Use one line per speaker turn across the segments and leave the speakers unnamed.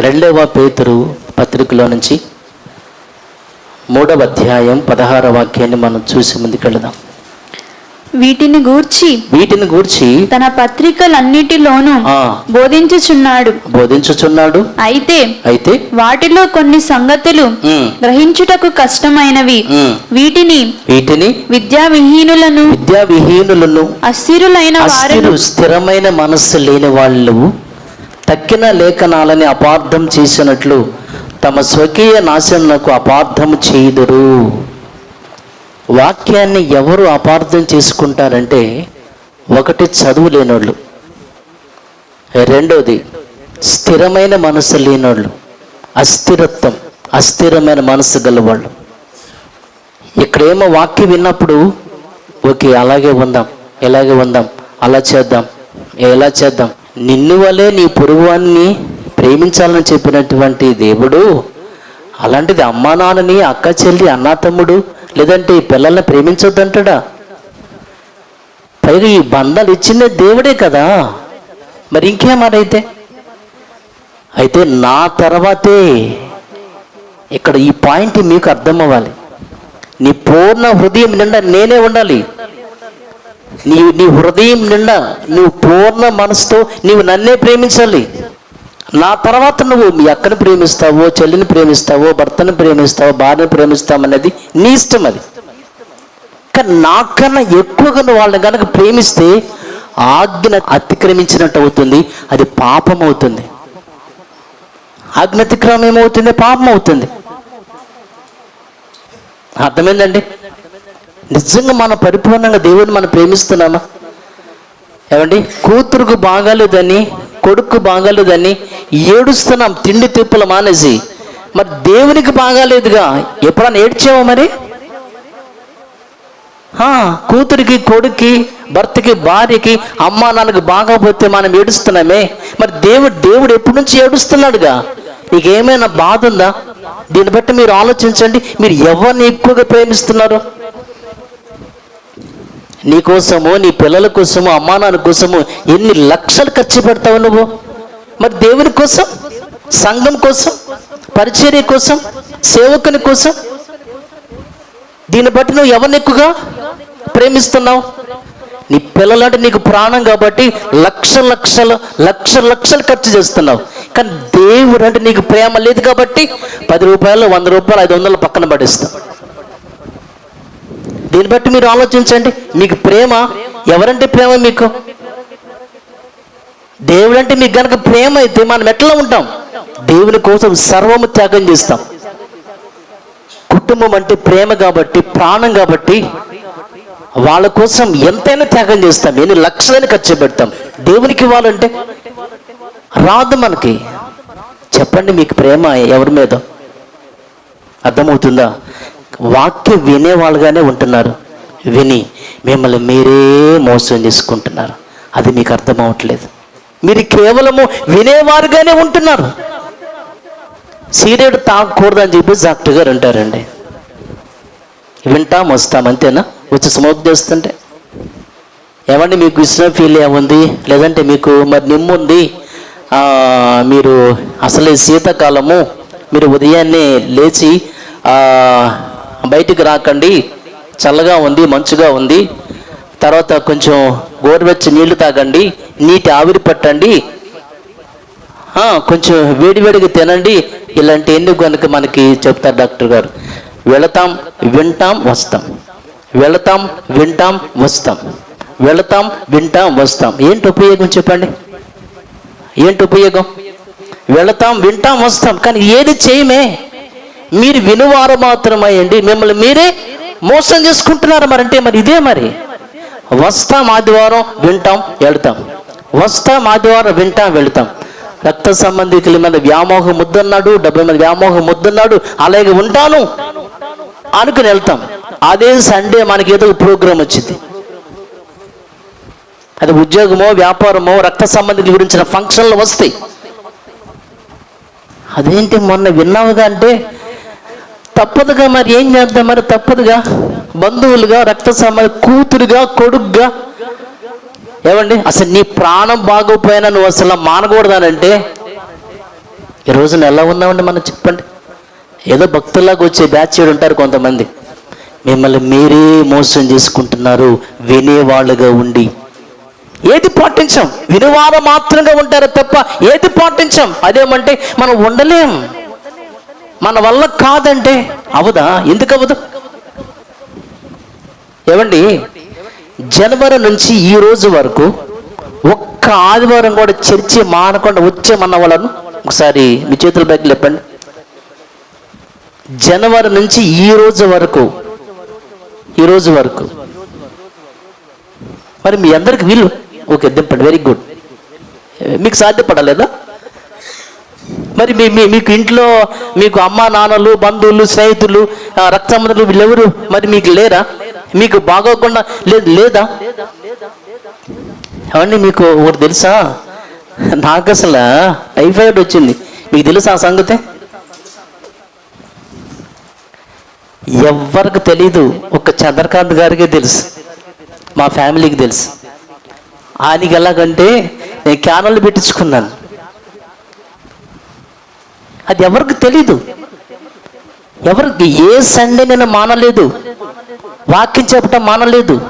రెండవ పేతురు పత్రికలో నుంచి మూడవ అధ్యాయం పదహార వాక్యాన్ని మనం చూసి ముందుకెళ్దాం
వీటిని గూర్చి
వీటిని గూర్చి
తన పత్రికలన్నిటిలోనూ బోధించుచున్నాడు.
బోధించుచున్నాడు.
అయితే
అయితే
వాటిలో కొన్ని సంగతులు గ్రహించుటకు కష్టమైనవి. వీటిని
వీటిని
విద్యా విహీనులను
విద్యా విహీనులను
అస్థిరులైన
స్థిరమైన మనస్సు లేని వాళ్ళు తక్కిన లేఖనాలని అపార్థం చేసినట్లు తమ స్వకీయ నాశనకు అపార్థం చేయుదురు. వాక్యాన్ని ఎవరు అపార్థం చేసుకుంటారంటే ఒకటి చదువు లేనోళ్ళు. రెండోది స్థిరమైన మనసు లేనోళ్ళు. అస్థిరత్వం అస్థిరమైన మనసు గలవాళ్ళు. ఇక్కడేమో వాక్యం విన్నప్పుడు ఓకే అలాగే ఉందాం ఎలాగే ఉందాం అలా చేద్దాం ఎలా చేద్దాం నిన్ను వలే నీ పొరుగువాన్ని ప్రేమించాలని చెప్పినటువంటి దేవుడు అలాంటిది అమ్మా నాన్నని అక్క చెల్లి అన్నా తమ్ముడు లేదంటే ఈ పిల్లల్ని ప్రేమించొద్దంటాడా? పైగా ఈ బంధాలు ఇచ్చిందే దేవుడే కదా. మరి ఇంకేమనైతే అయితే నా తర్వాతే ఇక్కడ ఈ పాయింట్ మీకు అర్థం అవ్వాలి. నీ పూర్ణ హృదయం నిండా నేనే ఉండాలి. నీ నీ హృదయం నిండా నువ్వు పూర్ణ మనసుతో నీవు నన్నే ప్రేమించాలి. నా తర్వాత నువ్వు మీ అక్కను ప్రేమిస్తావో చెల్లిని ప్రేమిస్తావో భర్తను ప్రేమిస్తావో భార్యను ప్రేమిస్తావనేది నీ ఇష్టం అది. కానీ నాకన్నా ఎక్కువగా నువ్వు వాళ్ళని కనుక ప్రేమిస్తే ఆజ్ఞ అతిక్రమించినట్టు అవుతుంది అది పాపం అవుతుంది. ఆజ్ఞ అతిక్రమం ఏమవుతుంది? పాపం అవుతుంది. అర్థమైందండి? నిజంగా మన పరిపూర్ణంగా దేవుడిని మనం ప్రేమిస్తున్నామా? ఏమండి? కూతురుకు బాగాలేదని కొడుకు బాగాలేదని ఏడుస్తున్నాం. తిండి తిప్పులు మానేసి. మరి దేవునికి బాగాలేదుగా. ఎప్పుడన్నా ఏడ్చావా మరి? కూతురికి కొడుక్కి భర్తకి భార్యకి అమ్మ నాన్నకి బాగోపోతే మనం ఏడుస్తున్నామే. మరి దేవుడు దేవుడు ఎప్పటి నుంచి ఏడుస్తున్నాడుగా? నీకు ఏమైనా బాధ ఉందా? దీన్ని బట్టి మీరు ఆలోచించండి. మీరు ఎవరిని ఎక్కువగా ప్రేమిస్తున్నారు? నీ కోసము నీ పిల్లల కోసము అమ్మా నాన్న కోసము ఎన్ని లక్షలు ఖర్చు పెడతావు నువ్వు? మరి దేవుని కోసం సంఘం కోసం పరిచర్య కోసం సేవకుని కోసం? దీన్ని బట్టి నువ్వు ఎవరిని ఎక్కువగా ప్రేమిస్తున్నావు? నీ పిల్లలంటే నీకు ప్రాణం కాబట్టి లక్ష లక్షలు లక్ష లక్షలు ఖర్చు చేస్తున్నావు. కానీ దేవుడు అంటే నీకు ప్రేమ లేదు కాబట్టి పది రూపాయలు వంద రూపాయలు ఐదు వందలు పక్కన పడేస్తావు. దీన్ని బట్టి మీరు ఆలోచించండి. మీకు ప్రేమ ఎవరంటే ప్రేమ మీకు? దేవుడు అంటే మీకు కనుక ప్రేమ అయితే మనం ఎట్లా ఉంటాం? దేవుని కోసం సర్వము త్యాగం చేస్తాం. కుటుంబం అంటే ప్రేమ కాబట్టి ప్రాణం కాబట్టి వాళ్ళ కోసం ఎంతైనా త్యాగం చేస్తాం. ఎన్ని లక్షలైనా ఖర్చు పెడతాం. దేవునికి ఇవ్వాలంటే రాదు మనకి. చెప్పండి మీకు ప్రేమ ఎవరి మీద? అర్థమవుతుందా? వాక్యం. వినేవాళ్ళుగానే ఉంటున్నారు. విని మిమ్మల్ని మీరే మోసం చేసుకుంటున్నారు. అది మీకు అర్థం అవ్వట్లేదు. మీరు కేవలము వినేవారుగానే ఉంటున్నారు. సీరియడ్ తాగకూడదని చెప్పి డాక్టర్ గారు అంటారండి. వింటాం వస్తాం అంతేనా? వచ్చి స్మోక్ చేస్తుంటే. ఏమండి మీకు ఇష్టం ఫీల్ ఏముంది? లేదంటే మీకు మరి నిమ్ముంది? మీరు అసలే శీతాకాలము. మీరు ఉదయాన్నే లేచి బయటికి రాకండి. చల్లగా ఉంది మంచుగా ఉంది. తర్వాత కొంచెం గోరువెచ్చ నీళ్ళు తాగండి. నీటి ఆవిరి పట్టండి. కొంచెం వేడివేడిగా తినండి. ఇలాంటి ఎందుకు కనుక మనకి చెప్తారు డాక్టర్ గారు? వెళతాం వింటాం వస్తాం. వెళతాం వింటాం వస్తాం. వెళతాం వింటాం వస్తాం. ఏంటి ఉపయోగం చెప్పండి? ఏంటి ఉపయోగం? వెళతాం వింటాం వస్తాం. కానీ ఏది చేయమే. మీరు వినువారు మాత్రమయ్యండి మిమ్మల్ని మీరే మోసం చేసుకుంటున్నారు మరి అంటే మరి ఇదే మరి. వస్తాం ఆదివారం వింటాం వెళ్తాం. వస్తాం ఆదివారం వింటాం వెళ్తాం. రక్త సంబంధికుల మీద వ్యామోహం ముద్దన్నాడు డబ్బుల మీద వ్యామోహం ముద్దన్నాడు అలాగే ఉంటాను అనుకుని వెళ్తాం. అదే సండే మనకి ఏదో ప్రోగ్రాం వచ్చింది. అది ఉద్యోగమో వ్యాపారమో రక్త సంబంధికుల గురించిన ఫంక్షన్లు వస్తాయి. అదేంటి మొన్న విన్నావుగా అంటే తప్పదుగా మరి ఏం చేద్దాం మరి? తప్పదుగా. బంధువులుగా రక్త సంబంధ కూతురుగా కొడుగ్గా ఏమండి? అసలు నీ ప్రాణం బాగోపోయినా నువ్వు అసలు మానకూడదానంటే? ఈ రోజున ఎలా ఉన్నామండి మనం చెప్పండి? ఏదో భక్తుల్లాగా వచ్చే బ్యాచ్ ఉంటారు కొంతమంది. మిమ్మల్ని మీరే మోసం చేసుకుంటున్నారు. వినేవాళ్ళుగా ఉండి. ఏది పాటించాం? వినివారు మాత్రంగా ఉంటారు తప్ప ఏది పాటించాం? అదేమంటే మనం ఉండలేం. మన వల్ల కాదంటే అవదా? ఎందుకు అవదు? ఏమండి? జనవరి నుంచి ఈ రోజు వరకు ఒక్క ఆదివారం కూడా చర్చి మానకుండా వచ్చేమన్న వాళ్ళను ఒకసారి మీ చేతుల పైకి లేపండి. జనవరి నుంచి ఈ రోజు వరకు ఈ రోజు వరకు. మరి మీ అందరికి వీలు ఓకే దింపండి. వెరీ గుడ్ మీకు సాధ్యపడలేదా? మరి మీ మీ మీకు ఇంట్లో మీకు అమ్మ నాన్నలు బంధువులు స్నేహితులు ఆ, వీళ్ళెవరు? మరి మీకు లేరా? మీకు బాగోకుండా లేదు లేదా? ఏమండి మీకు ఒకటి తెలుసా? నాకు అసలు టైఫాయిడ్ వచ్చింది. మీకు తెలుసా ఆ సంగతి? ఎవ్వరికి తెలీదు. ఒక చంద్రకాంత్ గారికే తెలుసు. మా ఫ్యామిలీకి తెలుసు. ఆయనకి ఎలాగంటే నేను క్యానల్ పెట్టించుకున్నాను. అది ఎవరికి తెలీదు. ఎవరికి ఏ సండే నేను మానలేదు. వాక్యం చెప్పటం మానలేదు.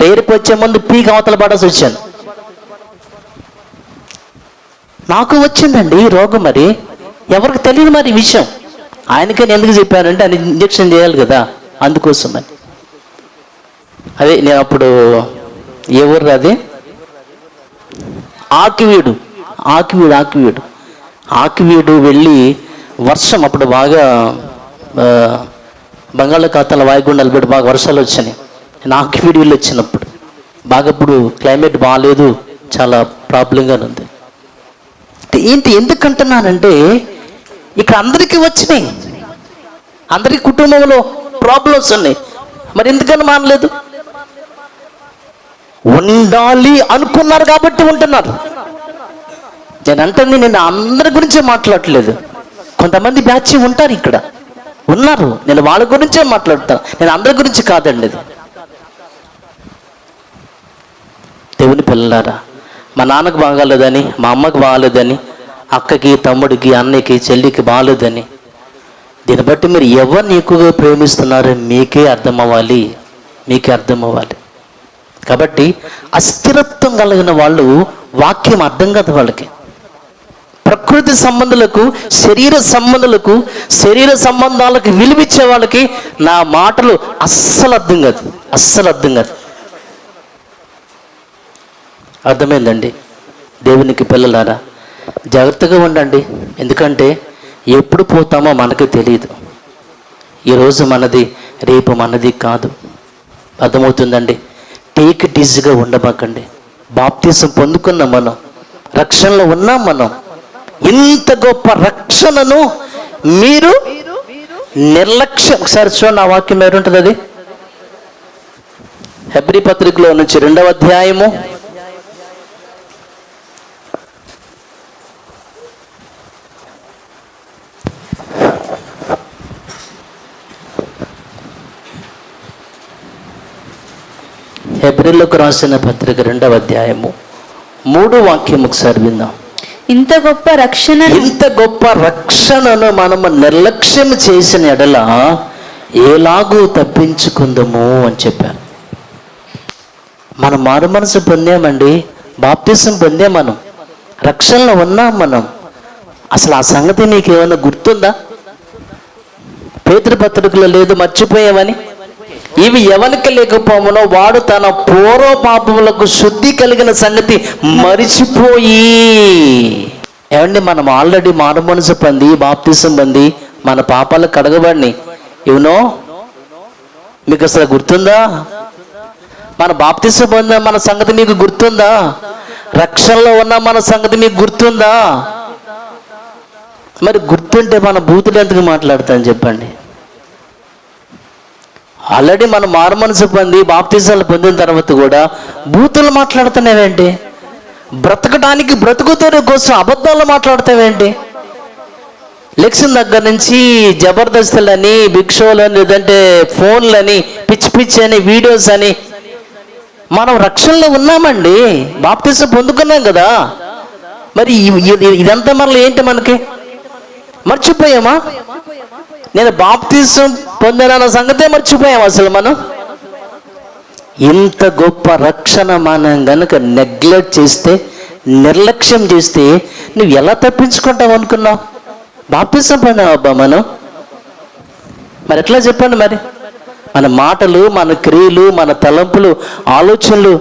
పేరుకి వచ్చే ముందు పీ అవతల పడాల్సి వచ్చాను. నాకు వచ్చిందండి ఈ రోగం మరి. ఎవరికి తెలియదు మరి ఈ విషయం. ఆయనకే ఎందుకు చెప్పానంటే ఆయన ఇంజక్షన్ చేయాలి కదా అందుకోసం అని. అదే నేను అప్పుడు ఏ ఊరు అది ఆకివీడు. ఆకివీడు ఆకివీడు. ఆకివీడు వెళ్ళి వర్షం అప్పుడు బాగా బంగాళాఖాతాల వాయుగుండాలు పెట్టి బాగా వర్షాలు వచ్చినాయి. నేను ఆకివీడు వెళ్ళి వచ్చినప్పుడు బాగా ఇప్పుడు క్లైమేట్ బాగాలేదు చాలా ప్రాబ్లంగా ఉంది. ఏంటి ఎందుకు అంటున్నానంటే ఇక్కడ అందరికీ వచ్చినాయి. అందరి కుటుంబంలో ప్రాబ్లమ్స్ ఉన్నాయి. మరి ఎందుకని మానలేదు? ఉండాలి అనుకున్నారు కాబట్టి ఉంటున్నారు. నేను అంటుంది నేను అందరి గురించే మాట్లాడట్లేదు. కొంతమంది బ్యాచ్ ఉంటారు ఇక్కడ. ఉన్నారు. నేను వాళ్ళ గురించే మాట్లాడతాను. నేను అందరి గురించి కాదండి ఇది. దేవుని పిల్లలారా మా నాన్నకు బాగాలేదని మా అమ్మకి బాగాలేదని అక్కకి తమ్ముడికి అన్నకి చెల్లికి బాగాలేదని. దీన్ని బట్టి మీరు ఎవరిని ఎక్కువగా ప్రేమిస్తున్నారో మీకే అర్థం అవ్వాలి మీకే అర్థం అవ్వాలి కాబట్టి అస్థిరత్వం కలిగిన వాళ్ళు వాక్యం అర్థం కాదు వాళ్ళకి. ప్రకృతి సంబంధులకు శరీర సంబంధులకు శరీర సంబంధాలకు విలువిచ్చే వాళ్ళకి నా మాటలు అస్సలు అర్థం కాదు. అస్సలు అర్థం కాదు. అర్థమైందండి? దేవునికి పిల్లలారా జాగ్రత్తగా ఉండండి. ఎందుకంటే ఎప్పుడు పోతామో మనకు తెలియదు. ఈరోజు మనది రేపు మనది కాదు. అర్థమవుతుందండి? టేక్ ఇట్ ఈజీగా ఉండబాకండి బాప్తీసం పొందుకున్నాం మనం. రక్షణలో ఉన్నాం మనం. ఇంత గొప్ప రక్షణను మీరు నిర్లక్ష్యం ఒకసారి చూడండి ఆ వాక్యం ఎవరుంటుంది అది? హెబ్రి పత్రికలో నుంచి రెండవ అధ్యాయము. హెబ్రిలకు రాసిన పత్రిక రెండవ అధ్యాయము. మూడు వాక్యం ఒకసారి విందాం.
ఇంత గొప్ప రక్షణ
ఇంత గొప్ప రక్షణను మనము నిర్లక్ష్యం చేసిన ఎడల ఎలాగూ తప్పించుకుందాము అని చెప్పారు మనం మారు మనసు పొందామండి బాప్తిసం పొందే మనం రక్షణలో ఉన్నాం మనం. అసలు ఆ సంగతి నీకు ఏమైనా గుర్తుందా పేతృపత్రికలో లేదు మర్చిపోయావని? ఇవి ఎవరికి లేకపోవనో వాడు తన పూర్వ పాపములకు శుద్ధి కలిగిన సంగతి మరిచిపోయి. ఏమండి మనం ఆల్రెడీ మారు మనసు పొంది బాప్తిసం పొంది మన పాపాలు కడగబడిని. ఇవునో మీకు అసలు గుర్తుందా? మన బాప్తిసం పొందిన మన సంగతి మీకు గుర్తుందా? రక్షణలో ఉన్న మన సంగతి మీకు గుర్తుందా? మరి గుర్తుంటే మన బూతులు ఎందుకు మాట్లాడతాను చెప్పండి. ఆల్రెడీ మనం మారు మనసు పొంది బాప్తిజాలు పొందిన తర్వాత కూడా బూతులు మాట్లాడుతున్నావేంటి? బ్రతకడానికి బ్రతుకుతేనే కోసం అబద్ధాలు మాట్లాడతావేంటి? లెక్షన్ దగ్గర నుంచి జబర్దస్తులని బిగ్ షోలని లేదంటే ఫోన్లని పిచ్చి పిచ్చి అని వీడియోస్ అని మనం రక్షణలో ఉన్నామండి. బాప్తిజం పొందుకున్నాం కదా. మరి ఇదంతా మనలో ఏంటి మనకి? మర్చిపోయామా? నేను బాప్తీసం పొందిన సంగతే మర్చిపోయాం అసలు మనం. ఇంత గొప్ప రక్షణ మనం గనుక నెగ్లెక్ట్ చేస్తే నిర్లక్ష్యం చేస్తే నువ్వు ఎలా తప్పించుకుంటావు అనుకున్నావు? బాప్తీసం పొందావు అబ్బా మనం. మరి ఎట్లా చెప్పండి మరి? మన మాటలు మన క్రియలు మన తలంపులు ఆలోచనలు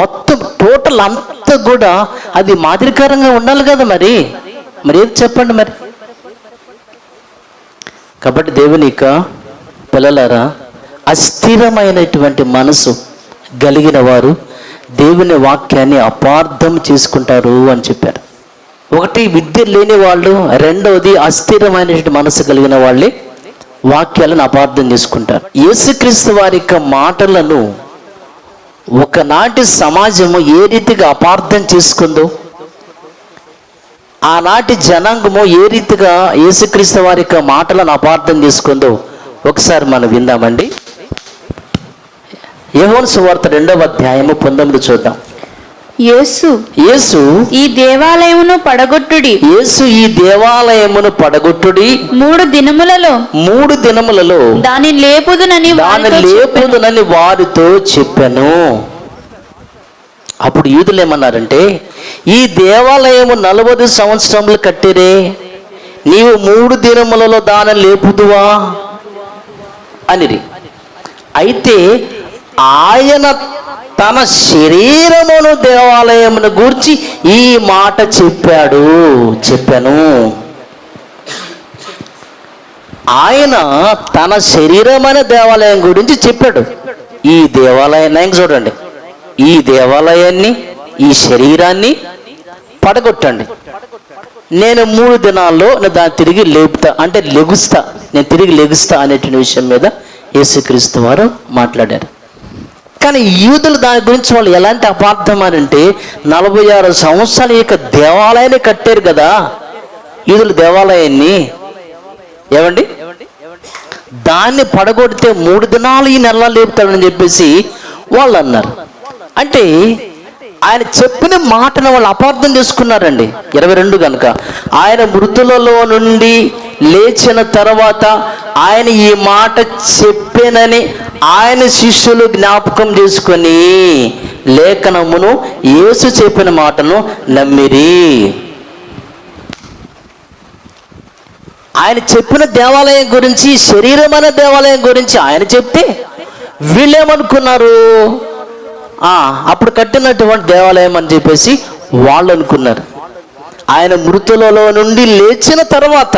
మొత్తం టోటల్ అంతా కూడా అది మాదిరికరంగా ఉండాలి కదా మరి. మరి ఏది చెప్పండి మరి? కాబట్టి దేవుని యొక్క పిల్లలారా అస్థిరమైనటువంటి మనసు కలిగిన వారు దేవుని వాక్యాన్ని అపార్థం చేసుకుంటారు అని చెప్పారు. ఒకటి విద్య లేని వాళ్ళు రెండవది అస్థిరమైనటువంటి మనసు కలిగిన వాళ్ళే వాక్యాలను అపార్థం చేసుకుంటారు. యేసుక్రీస్తు వారి యొక్క మాటలను ఒకనాటి సమాజము ఏ రీతిగా అపార్థం చేసుకుందో ఆనాటి జనాంగము ఏ రీతిగా యేసుక్రీస్తు వారి యొక్క మాటలను అపార్థం చేసుకుందో ఒకసారి మనం విందామండి. యెహోను సువార్త రెండవ అధ్యాయము పంతొమ్మిది చూద్దాం.
యేసు
యేసు
ఈ దేవాలయమును పడగొట్టుడి.
యేసు ఈ దేవాలయమును పడగొట్టుడి.
మూడు దినములలో
మూడు దినములలో
దాని లేపుదునని
దాని. లేపుదనని వారితో చెప్పాను. అప్పుడు యూదులు ఏమన్నారంటే ఈ దేవాలయము నలభై సంవత్సరములు కట్టిరే నీవు మూడు దినములలో దానం లేపుదువా? అనిరి. అయితే ఆయన తన శరీరమును దేవాలయమును గూర్చి ఈ మాట చెప్పాడు చెప్పాను. ఆయన తన శరీరమైన దేవాలయం గురించి చెప్పాడు. ఈ దేవాలయం చూడండి. ఈ దేవాలయాన్ని ఈ శరీరాన్ని పడగొట్టండి. నేను మూడు దినాల్లో నేను దాన్ని తిరిగి లేపుతా అంటే లెగుస్తా నేను తిరిగి లెగుస్తా అనేటువంటి విషయం మీద యేసుక్రీస్తు వారు మాట్లాడారు. కానీ యూదులు దాని గురించి వాళ్ళు ఎలాంటి అపార్థం అని అంటే నలభై ఆరు సంవత్సరాల యొక్క దేవాలయాన్ని కట్టారు కదా. యూదులు దేవాలయాన్ని. ఏమండి? దాన్ని పడగొడితే మూడు దినాలు ఈ నెల లేపుతాడని చెప్పేసి వాళ్ళు అన్నారు అంటే ఆయన చెప్పిన మాటను వాళ్ళు అపార్థం చేసుకున్నారండి. ఇరవై రెండు కనుక ఆయన మృతులలో నుండి లేచిన తర్వాత ఆయన ఈ మాట చెప్పానని ఆయన శిష్యులు జ్ఞాపకం చేసుకొని లేఖనమును యేసు చెప్పిన మాటను నమ్మిరి. ఆయన చెప్పిన దేవాలయం గురించి శరీరమైన దేవాలయం గురించి ఆయన చెప్తే వీళ్ళేమనుకున్నారు? అప్పుడు కట్టినటువంటి దేవాలయం అని చెప్పేసి వాళ్ళు అనుకున్నారు ఆయన మృతులలో నుండి లేచిన తర్వాత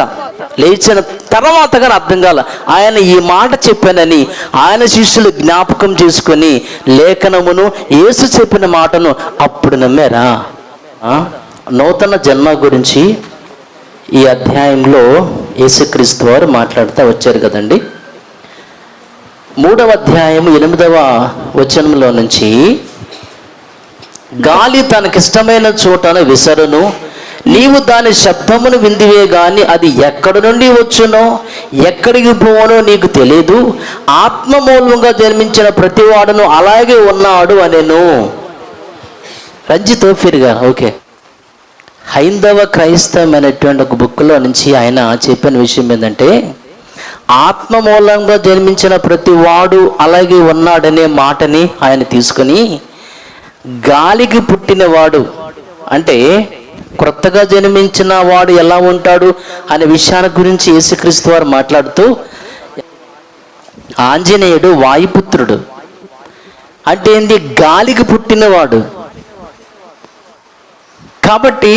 లేచిన తర్వాత కానీ అర్థం కాల. ఆయన ఈ మాట చెప్పానని ఆయన శిష్యులు జ్ఞాపకం చేసుకొని లేఖనమును యేసు చెప్పిన మాటను అప్పుడు నమ్మారా? నూతన జన్మ గురించి ఈ అధ్యాయంలో యేసుక్రీస్తు వారు మాట్లాడుతూ వచ్చారు కదండి. మూడవ అధ్యాయం ఎనిమిదవ వచనంలో నుంచి గాలి తనకిష్టమైన చోటను విసరును నీవు దాని శబ్దమును విందివే గాని అది ఎక్కడి నుండి వచ్చునో ఎక్కడికి పోవనో నీకు తెలియదు ఆత్మమూలంగా జన్మించిన ప్రతివాడును అలాగే ఉన్నాడు అనేను. రంజిత్ ఫిర్గా ఓకే. హైందవ క్రైస్తవం అనేటువంటి ఒక బుక్లో నుంచి ఆయన చెప్పిన విషయం ఏంటంటే ఆత్మ మూలంగా జన్మించిన ప్రతి వాడు అలాగే ఉన్నాడనే మాటని ఆయన తీసుకొని గాలికి పుట్టినవాడు అంటే క్రొత్తగా జన్మించిన వాడు ఎలా ఉంటాడు అనే విషయాన్ని గురించి యేసుక్రీస్తు వారు మాట్లాడుతూ ఆంజనేయుడు వాయుపుత్రుడు. అంటే ఏంది? గాలికి పుట్టినవాడు. కాబట్టి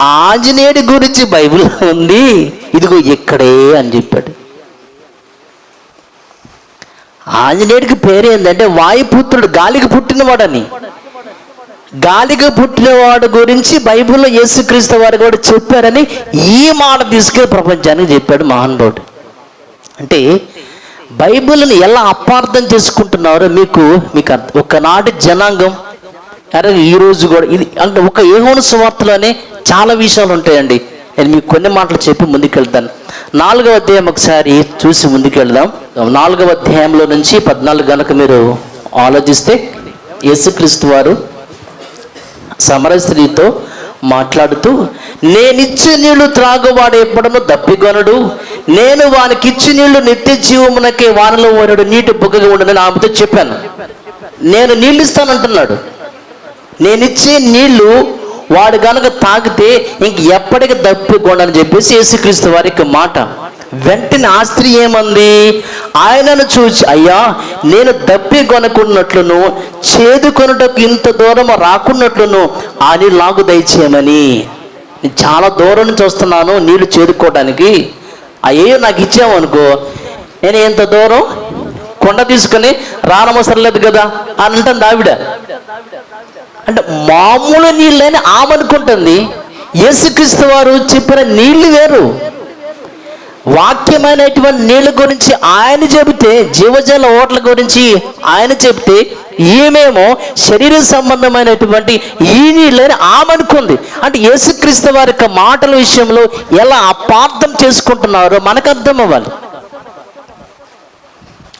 ఆంజనేయుడి గురించి బైబిల్ ఉంది. ఇదిగో ఇక్కడే అని చెప్పాడు. ఆంజనేయుడికి పేరు ఏంటంటే వాయుపుత్రుడు గాలికి పుట్టినవాడని. గాలికి పుట్టినవాడు గురించి బైబిల్లో యేసుక్రీస్తు వారు కూడా చెప్పారని ఈ మాట తీసుకెళ్ళి ప్రపంచానికి చెప్పాడు మహానుభావుడు. అంటే బైబిల్ని ఎలా అపార్థం చేసుకుంటున్నారో మీకు మీకు అర్థం. ఒకనాటి జనాంగం అరే ఈరోజు కూడా ఇది అంటే ఒక ఏహోను సువార్తలోనే చాలా విషయాలు ఉంటాయండి. నేను మీకు కొన్ని మాటలు చెప్పి ముందుకెళ్తాను. నాలుగవ అధ్యాయం ఒకసారి చూసి ముందుకెళ్దాం. నాలుగవ అధ్యాయంలో నుంచి పద్నాలుగు గనక మీరు ఆలోచిస్తే యేసుక్రీస్తు వారు సమర స్త్రీతో మాట్లాడుతూ నేనిచ్చే నీళ్ళు త్రాగువాడు ఎప్పుడను దప్పికొనడు. నేను వానికి ఇచ్చి నీళ్ళు నిత్య జీవమునకే వానలో ఓనడు నీటి బుగ్గగా ఉండదని ఆమెతో చెప్పాను. నేను నీళ్ళు ఇస్తానంటున్నాడు. నేనిచ్చే నీళ్ళు వాడు కనుక తాగితే ఇంక ఎప్పటికి దప్పికొండని చెప్పేసి యేసుక్రీస్తు వారికి మాట. వెంటనే ఆ స్త్రీ ఏమంది? ఆయనను చూచి అయ్యా నేను దప్పి కొనుకున్నట్లును చేదు కొనుటకు ఇంత దూరం రాకున్నట్లును అని లాగు దయచేయమని. నేను చాలా దూరం నుంచి వస్తున్నాను నీళ్ళు చేదుకోవడానికి అయ్యో నాకు ఇచ్చామనుకో నేను ఎంత దూరం కొండ తీసుకొని రానవసరం లేదు కదా అని అంటుంది ఆవిడ. అంటే మామూలు నీళ్ళని ఆమె అనుకుంటుంది యేసుక్రీస్తు వారు చెప్పిన నీళ్ళు వేరు. వాక్యమైనటువంటి నీళ్ళ గురించి ఆయన చెబితే జీవజల ఓట్ల గురించి ఆయన చెబితే ఈమెమో శరీర సంబంధమైనటువంటి ఈ నీళ్ళని ఆమనుకుంది. అంటే యేసుక్రీస్తు వారి యొక్క మాటల విషయంలో ఎలా అపార్థం చేసుకుంటున్నారో మనకు అర్థం అవ్వాలి.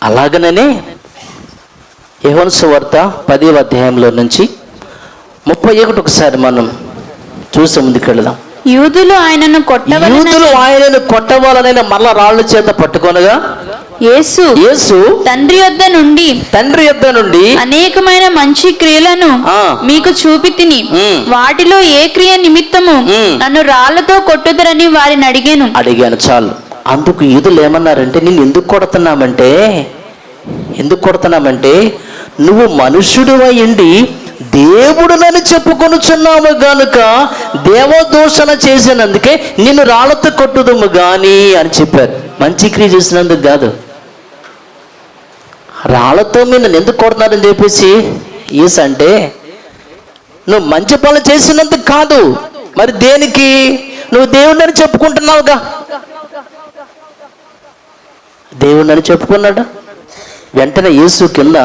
అలాగననే యహోన్సు వార్త పదే అధ్యాయంలో నుంచి ముప్పై ఒకటి ఒకసారి మనం చూసి ముందుకెళ్దాం
యూదులు ఆయనను కొట్టవలన
యూదులు ఆయనను కొట్టవాలనైనా మళ్ళా రాళ్ళ చేత పట్టుకొనగా
యేసు
యేసు
తండ్రి యొద్ద నుండి
తండ్రి యొద్ద నుండి
అనేకమైన మంచి క్రియలను. మీకు చూపి తిని. వాటిలో ఏ క్రియ నిమిత్తము. నన్ను రాళ్ళతో కొట్టుదరని వారిని అడిగాను
అడిగాను చాలు అందుకు యూదులు ఏమన్నారంటే నిన్ను ఎందుకు కొడుతున్నామంటే ఎందుకు కొడుతున్నామంటే నువ్వు మనుష్యుడు అయ్యిండి దేవుడునని చెప్పుకొనుచున్నాము గనుక దేవదూషణ చేసినందుకే నిన్ను రాళ్ళతో కొట్టుదము గాని అని చెప్పారు. మంచి క్రియ చేసినందుకు కాదు. రాళ్ళతో మీరు నన్ను ఎందుకు కొడుతున్నారని చెప్పేసి ఈస్ అంటే నువ్వు మంచి పనులు చేసినందుకు కాదు. మరి దేనికి? నువ్వు దేవుడిని చెప్పుకుంటున్నావుగా. దేవుడిని చెప్పుకున్నాడు? వెంటనే యేసు కింద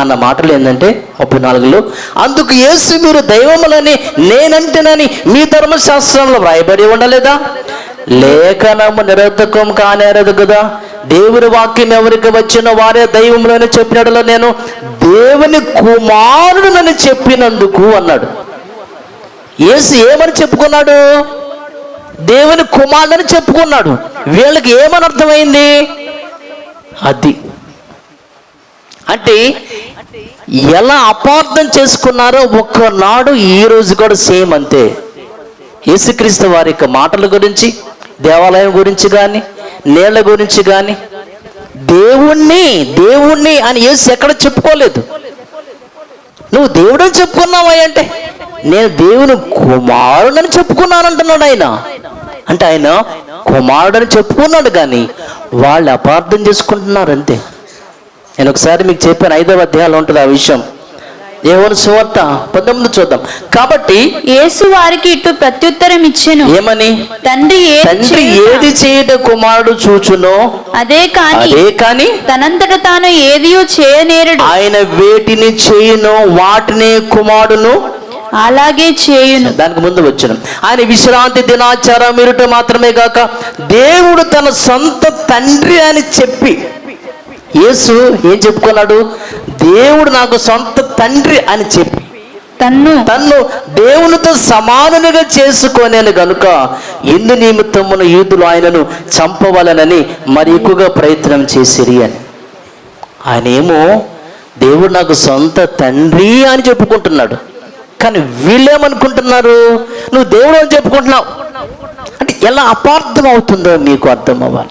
అన్న మాటలు ఏంటంటే ముప్పై నాలుగులో అందుకు యేసు మీరు దైవములని నేనంటేనని మీ ధర్మశాస్త్రంలో వ్రాయబడి ఉండలేదా? లేఖనము నిరర్ధకం కానేరదు కదా దేవుని వాక్యం ఎవరికి వచ్చిన వారే దైవములని చెప్పినట్లు నేను దేవుని కుమారుడునని చెప్పినందుకు అన్నాడు. యేసు ఏమని చెప్పుకున్నాడు? దేవుని కుమారుడని చెప్పుకున్నాడు. వీళ్ళకి ఏమని అర్థమైంది? అది అంటే ఎలా అపార్థం చేసుకున్నారో ఒక్కనాడు ఈ రోజు కూడా సేమ్ అంతే. యేసుక్రీస్తు వారి యొక్క మాటల గురించి దేవాలయం గురించి కానీ నీళ్ళ గురించి కానీ దేవుణ్ణి దేవుణ్ణి అని యేసు ఎక్కడ చెప్పుకోలేదు. నువ్వు దేవుడని చెప్పుకున్నావా అంటే? నేను దేవుని కుమారుడని చెప్పుకున్నాను అంటున్నాడు ఆయన. అంటే ఆయన కుమారుడని చెప్పుకున్నాడు కానీ వాళ్ళు అపార్థం చేసుకుంటున్నారు అంతే. నేను ఒకసారి మీకు చెప్పాను ఐదవ అధ్యాయంలో ఉంటుంది ఆ విషయం. దేవుని సువార్త పంతొమ్మిది చూద్దాం. కాబట్టి
యేసు వారికి ఇటు ప్రత్యుత్తరం ఇచ్చెను.
ఏమని?
తండ్రి ఏది
తండ్రి ఏది చేయట కుమారుడు చూచునో
అదే కాని
అదే కానీ
తనంతట తాను ఏదియో చేయనేరడు.
ఆయన వేటిని చేయునో వాటిని కుమారుడును
అలాగే చేయును.
దానికి ముందు వచ్చిన. ఆయన విశ్రాంతి దినాచారం మీరుట మాత్రమే కాక దేవుడు తన సొంత తండ్రి అని చెప్పి యేసు ఏం చెప్పుకున్నాడు? దేవుడు నాకు సొంత తండ్రి అని చెప్పి.
తన్ను.
తన్ను దేవునితో సమానునిగా చేసుకొనేను గనుక ఎందు నిమిత్తమున యూదులు ఆయనను చంపవలనని మరి ఎక్కువగా ప్రయత్నం చేసిరి అని. ఆయన ఏమో దేవుడు నాకు సొంత తండ్రి అని చెప్పుకుంటున్నాడు. కానీ వీళ్ళేమనుకుంటున్నారు? నువ్వు దేవుడు అని చెప్పుకుంటున్నావు. అంటే ఎలా అపార్థం అవుతుందో మీకు అర్థం అవ్వాలి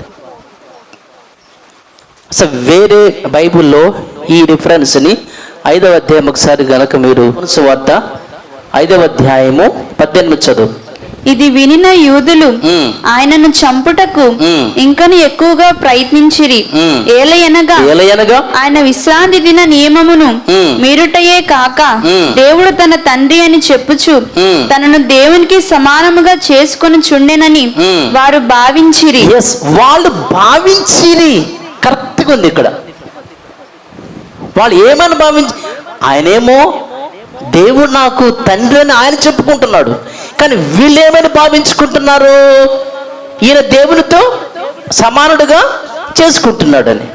అసలు వేరే బైబిల్లో ఈ రిఫరెన్స్ని ఐదవ అధ్యాయం ఒకసారి గనక మీరు వార్త ఐదవ అధ్యాయము పద్దెనిమిది చదువు
ఇది వినిన యూదులు. ఆయనను చంపుటకు. ఇంకను ఎక్కువగా ప్రయత్నించిరి. ఏలయనగా
ఏలయనగా
ఆయన విశ్రాంతి దిన నియమమును. మీరుటయే కాక. దేవుడు తన తండ్రి అని చెప్పుచు. తనను దేవునికి సమానముగా చేసుకొని చుండెనని. వారు భావించిరి
వాళ్ళు భావించిరి కరెక్ట్గా ఉంది ఇక్కడ. వాళ్ళు ఏమని భావించి ఆయనేమో దేవుడు నాకు తండ్రి అని ఆయన చెప్పుకుంటున్నాడు. కానీ వీళ్ళు ఏమని భావించుకుంటున్నారు? ఈయన దేవునితో సమానుడుగా చేసుకుంటున్నాడని.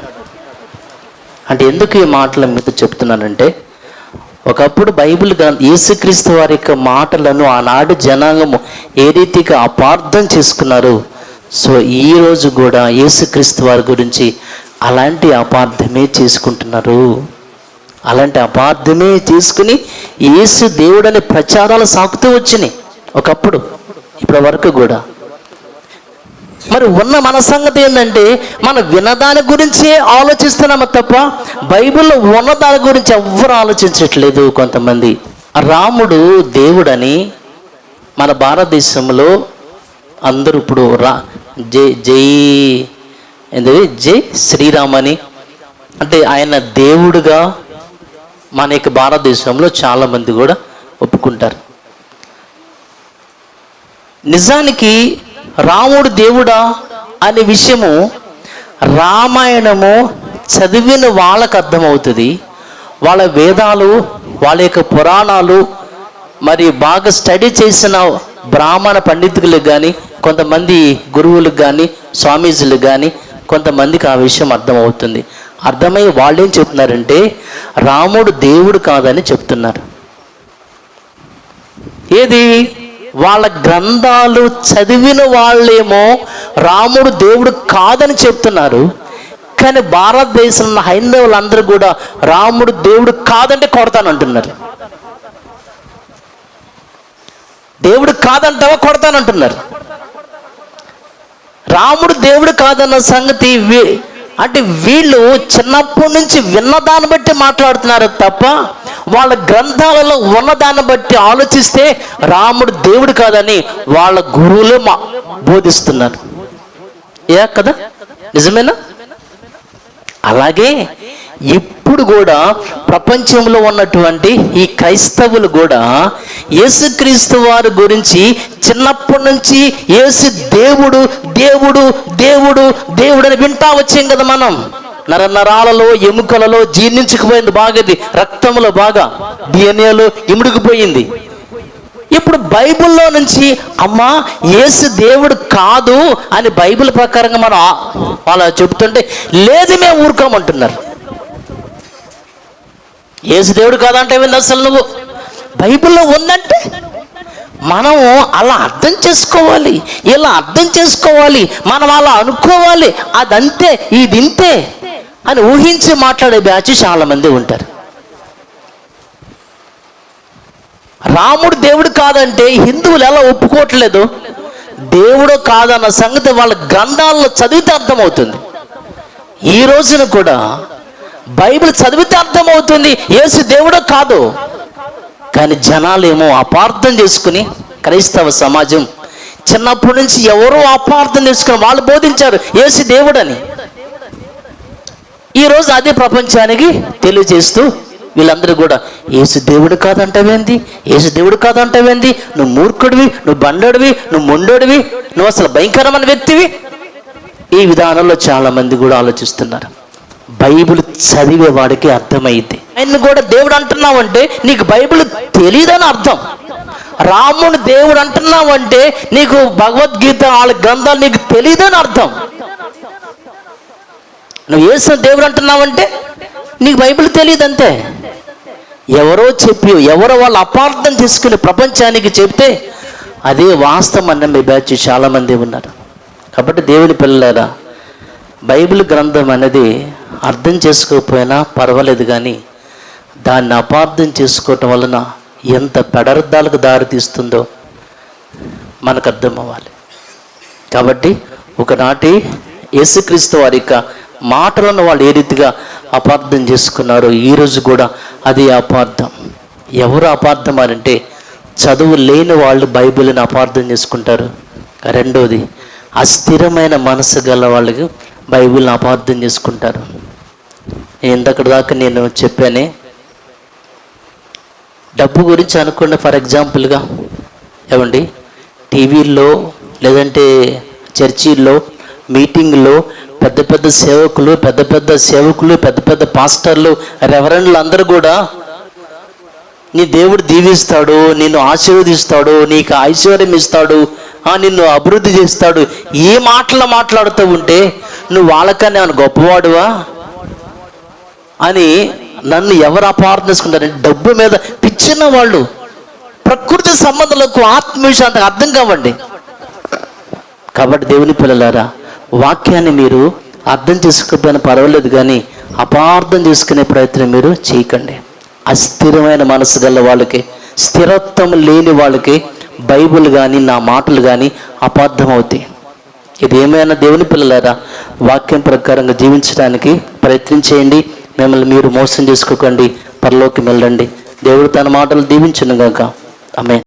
అంటే ఎందుకు ఈ మాటలు మీతో చెప్తున్నానంటే ఒకప్పుడు బైబిల్ గ్రంథ యేసుక్రీస్తు వారి యొక్క మాటలను ఆనాడు జనాంగము ఏ రీతిగా అపార్థం చేసుకున్నారు సో ఈరోజు కూడా యేసుక్రీస్తు వారి గురించి అలాంటి అపార్థమే చేసుకుంటున్నారు. అలాంటి అపార్థమే తీసుకుని యేసు దేవుడని ప్రచారాలు సాగుతూ వచ్చినాయి ఒకప్పుడు ఇప్పటి వరకు కూడా. మరి ఉన్న మన సంగతి ఏంటంటే మనం వినదాని గురించే ఆలోచిస్తున్నాము తప్ప బైబిల్లో ఉన్న దాని గురించి ఎవ్వరు ఆలోచించట్లేదు కొంతమంది. రాముడు దేవుడని మన భారతదేశంలో అందరూ ఇప్పుడు రా జై జై ఏంది జై శ్రీరామ్ అని అంటే ఆయన దేవుడుగా మన యొక్క భారతదేశంలో చాలామంది కూడా ఒప్పుకుంటారు. నిజానికి రాముడు దేవుడా అనే విషయము రామాయణము చదివిన వాళ్ళకు అర్థమవుతుంది. వాళ్ళ వేదాలు వాళ్ళ యొక్క పురాణాలు మరి బాగా స్టడీ చేసిన బ్రాహ్మణ పండితులకు కానీ కొంతమంది గురువులకు కానీ స్వామీజీలకు కానీ కొంతమందికి ఆ విషయం అర్థమవుతుంది. అర్థమై వాళ్ళేం చెప్తున్నారంటే రాముడు దేవుడు కాదని చెప్తున్నారు. ఏది? వాళ్ళ గ్రంథాలు చదివిన వాళ్ళేమో రాముడు దేవుడు కాదని చెప్తున్నారు. కానీ భారతదేశంలో ఉన్న హైందవులందరూ కూడా రాముడు దేవుడు కాదంటే కొడతానంటున్నారు. దేవుడు కాదంటావా కొడతానంటున్నారు? రాముడు దేవుడు కాదన్న సంగతి అంటే వీళ్ళు చిన్నప్పటి నుంచి విన్నదాన్ని బట్టి మాట్లాడుతున్నారు తప్ప వాళ్ళ గ్రంథాలలో ఉన్నదాన్ని బట్టి ఆలోచిస్తే రాముడు దేవుడు కాదని వాళ్ళ గురువులే మా బోధిస్తున్నారు. ఏ కదా? నిజమేనా? అలాగే ఇప్పుడు కూడా ప్రపంచంలో ఉన్నటువంటి ఈ క్రైస్తవులు కూడా యేసుక్రీస్తు వారి గురించి చిన్నప్పటి నుంచి యేసు దేవుడు దేవుడు దేవుడు దేవుడు అని వింటా వచ్చాం కదా మనం. నర నరాలలో ఎముకలలో జీర్ణించుకుపోయింది బాగది రక్తంలో బాగా. డిఎన్ఏలో ఇముడుకుపోయింది. ఇప్పుడు బైబిల్లో నుంచి అమ్మా యేసు దేవుడు కాదు అని బైబిల్ ప్రకారంగా మనం అలా చెప్తుంటే లేదు మేము ఊరుకోమంటున్నారు. ఏసు దేవుడు కాదంటే ఏంది అసలు నువ్వు? బైబిల్లో ఉందంటే మనం అలా అర్థం చేసుకోవాలి ఇలా అర్థం చేసుకోవాలి మనం అలా అనుకోవాలి అదంతే ఇది ఇంతే అని ఊహించి మాట్లాడే బ్యాచ్ చాలామంది ఉంటారు. రాముడు దేవుడు కాదంటే హిందువులు ఎలా ఒప్పుకోవట్లేదు? దేవుడు కాదన్న సంగతి వాళ్ళ గ్రంథాల్లో చదివితే అర్థమవుతుంది. ఈ రోజున కూడా బైబిల్ చదివితే అర్థమవుతుంది. యేసు దేవుడో కాదు. కానీ జనాలేమో అపార్థం చేసుకుని క్రైస్తవ సమాజం చిన్నప్పటి నుంచి ఎవరో అపార్థం చేసుకుని వాళ్ళు బోధించారు యేసు దేవుడని. ఈరోజు అదే ప్రపంచానికి తెలియజేస్తూ వీళ్ళందరూ కూడా ఏసు దేవుడు కాదంటావేంది? ఏసు దేవుడు కాదంటావేంది? నువ్వు మూర్ఖుడివి నువ్వు బండడివి నువ్వు మొండోడివి నువ్వు అసలు భయంకరమైన వ్యక్తివి. ఈ విధానంలో చాలామంది కూడా ఆలోచిస్తున్నారు. బైబిల్ చదివే వాడికి అర్థమైంది. ఆయన కూడా దేవుడు అంటున్నావంటే నీకు బైబిల్ తెలియదని అర్థం. రాముని దేవుడు అంటున్నావంటే నీకు భగవద్గీత వాళ్ళ గ్రంథాలు నీకు తెలియదని అర్థం. నువ్వు వేసిన దేవుడు అంటున్నావంటే నీకు బైబిల్ తెలియదు అంతే ఎవరో చెప్పి ఎవరో వాళ్ళు అపార్థం చేసుకుని ప్రపంచానికి చెప్తే అదే వాస్తవం అన్న మీ బ్యాచ్ చాలామంది ఉన్నారు. కాబట్టి దేవుని పిల్లలారా బైబిల్ గ్రంథం అనేది అర్థం చేసుకోకపోయినా పర్వాలేదు కానీ దాన్ని అపార్థం చేసుకోవటం వలన ఎంత పెడర్థాలకు దారితీస్తుందో మనకు అర్థం అవ్వాలి. కాబట్టి ఒకనాటి యేసుక్రీస్తు వారి యొక్క మాటలను వాళ్ళు ఏ రీతిగా అపార్థం చేసుకున్నారో ఈరోజు కూడా అది అపార్థం. ఎవరు అపార్థం అంటే చదువు లేని వాళ్ళు బైబిల్ని అపార్థం చేసుకుంటారు. రెండోది అస్థిరమైన మనసు గల వాళ్ళకి బైబిల్ని అపార్థం చేసుకుంటారు. ఇంతకటి దాకా నేను చెప్పానే డబ్బు గురించి అనుకోండి ఫర్ ఎగ్జాంపుల్గా ఏమండి టీవీల్లో లేదంటే చర్చీల్లో మీటింగ్లో పెద్ద పెద్ద సేవకులు పెద్ద పెద్ద సేవకులు పెద్ద పెద్ద పాస్టర్లు రెవరెండ్లు అందరూ కూడా నీ దేవుడు దీవిస్తాడు నిన్ను ఆశీర్వదిస్తాడు నీకు ఐశ్వర్యం ఇస్తాడు నిన్ను అభివృద్ధి చేస్తాడు ఏ మాటలు మాట్లాడుతూ ఉంటే నువ్వు వాళ్ళకన్నా గొప్పవాడువా? అని నన్ను ఎవరు అపార్థం చేసుకుంటారంటే డబ్బు మీద పిచ్చిన వాళ్ళు. ప్రకృతి సంబంధాలకు ఆత్మ విషయానికి అర్థం కావండి. కాబట్టి దేవుని పిల్లలారా వాక్యాన్ని మీరు అర్థం చేసుకోకపోయినా పర్వాలేదు కానీ అపార్థం చేసుకునే ప్రయత్నం మీరు చేయకండి. అస్థిరమైన మనసు గల వాళ్ళకి స్థిరత్వం లేని వాళ్ళకి బైబిల్ కానీ నా మాటలు కానీ అపార్థం అవుతాయి ఇది ఏమైనా దేవుని పిల్లలారా వాక్యం ప్రకారంగా జీవించడానికి ప్రయత్నం చేయండి మిమ్మల్ని మీరు మోసం చేసుకోకండి. పరలోకి వెళ్ళండి. దేవుడు తన మాటలు దీవించును గాక ఆమె